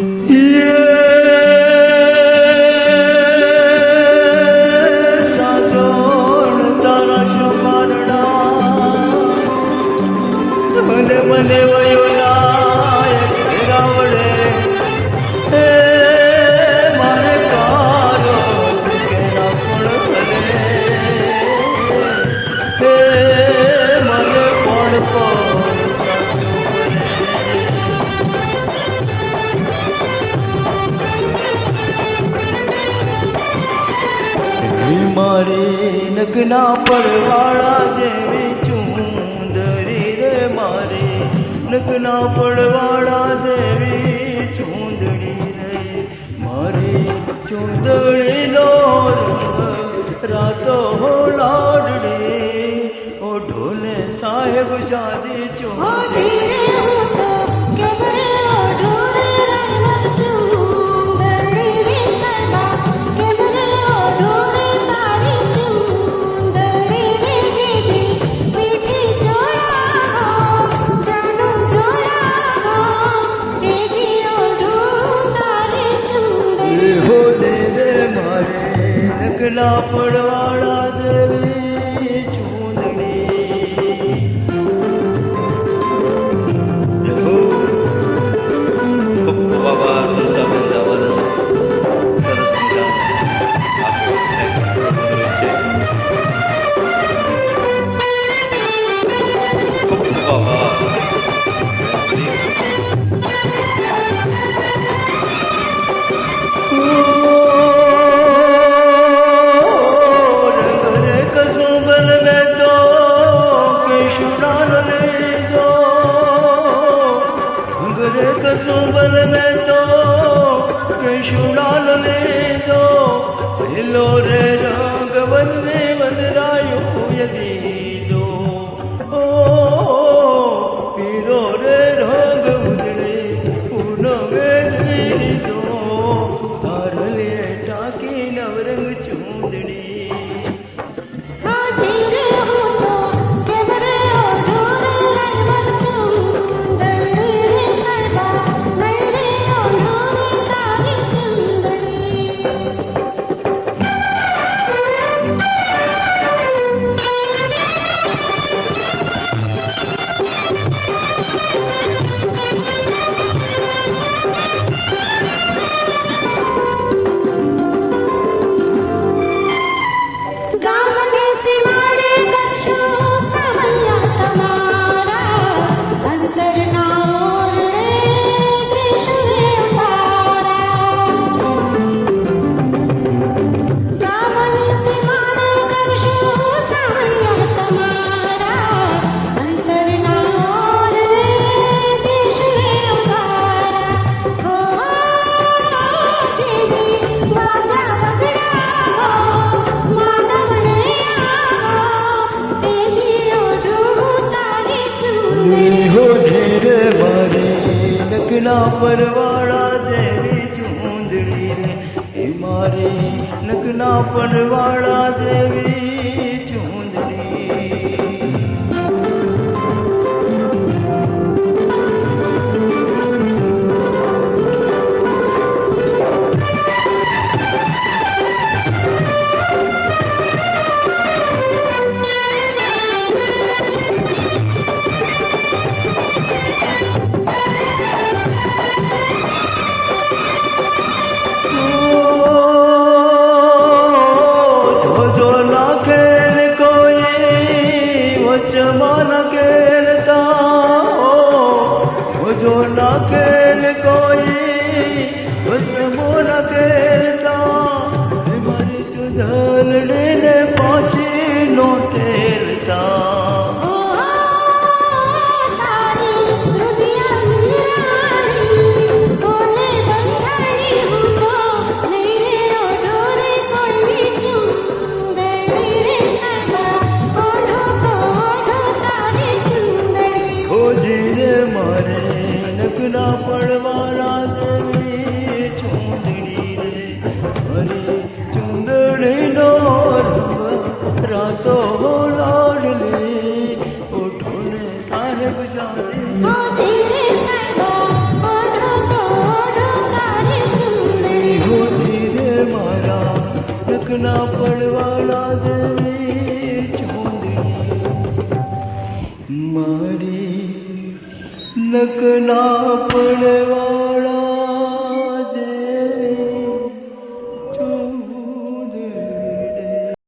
Yeah. મારે નગના પડવાળા જેવી ચુંદરી રે મારે. નગના પડવાળા જેવી ચુંદડી રે મારે. ચુંદડી લો રાતો હો લાડડી ઓ ઢોલે સાહેબ જાદી ચૂંદડી પડવાળા દેવી છું. लो रे रागवल्ले પરવાળા જેવી ચૂંદડી રે. એ મારી નગના પરવાળા જેવી न खेल कोई खुशबू न खेलता मरी चुधलड़ी ने पहुंची नो ठेलता खोजी रे मारे ખટકના પડવાના નકના પડવાળા